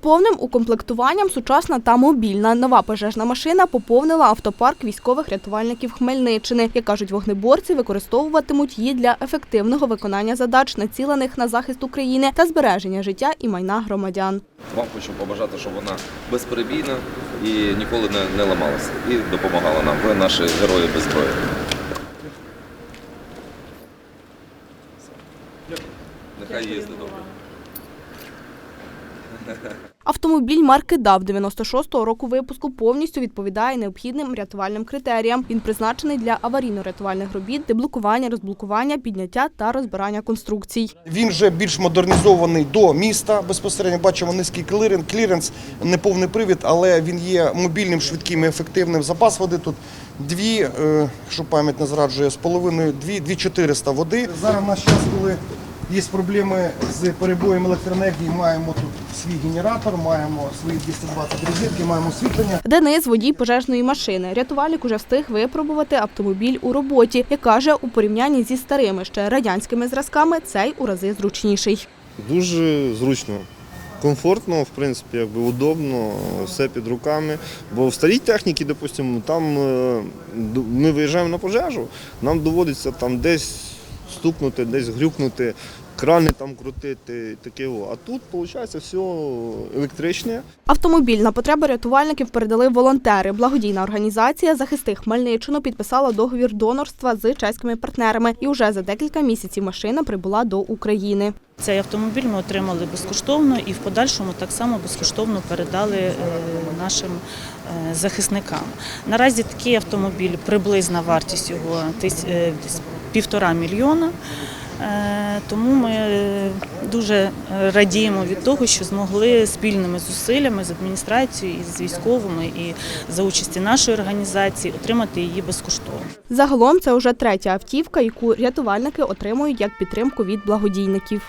повним укомплектуванням сучасна та мобільна. Нова пожежна машина поповнила автопарк військових рятувальників Хмельниччини. Як кажуть вогнеборці, використовуватимуть її для ефективного виконання задач, націлених на захист України та збереження життя і майна громадян. Вам хочу побажати, щоб вона безперебійна і ніколи не, ламалася. І допомагала нам. Ви наші герої без зброї. Нехай їздить добре. Автомобіль марки ДАВ 96-го року випуску повністю відповідає необхідним рятувальним критеріям. Він призначений для аварійно-рятувальних робіт, деблокування, розблокування, підняття та розбирання конструкцій. Він вже більш модернізований до міста. Безпосередньо бачимо низький кліренс, кліренс, неповний привід, але він є мобільним, швидким і ефективним. Запас води тут дві, е, що пам'ять не зраджує, з половиною дві, дві 400 води. Зараз в наш час, коли є проблеми з перебоєм електроенергії, маємо тут свій генератор, маємо свої 220 розетки, маємо освітлення. Денис – водій пожежної машини. Рятувальник уже встиг випробувати автомобіль у роботі. Як каже, у порівнянні зі старими ще радянськими зразками цей у рази зручніший. Дуже зручно, комфортно, в принципі, якби удобно, все під руками. Бо в старій техніці, допустимо, там е, ми виїжджаємо на пожежу, нам доводиться там десь стукнути, десь грюкнути, крани там крутити, таке. о. А тут, виходить, все електричне. Автомобіль на потреби рятувальників передали волонтери. Благодійна організація «Захисти Хмельниччину» підписала договір донорства з чеськими партнерами. І вже за декілька місяців машина прибула до України. Цей автомобіль ми отримали безкоштовно і в подальшому так само безкоштовно передали е, нашим е, захисникам. Наразі такий автомобіль, приблизна вартість його е, десь півтора мільйона. Е, Тому ми е, дуже е, радіємо від того, що змогли спільними зусиллями з адміністрацією і з військовими і за участі нашої організації отримати її безкоштовно. Загалом це вже третя автівка, яку рятувальники отримують як підтримку від благодійників.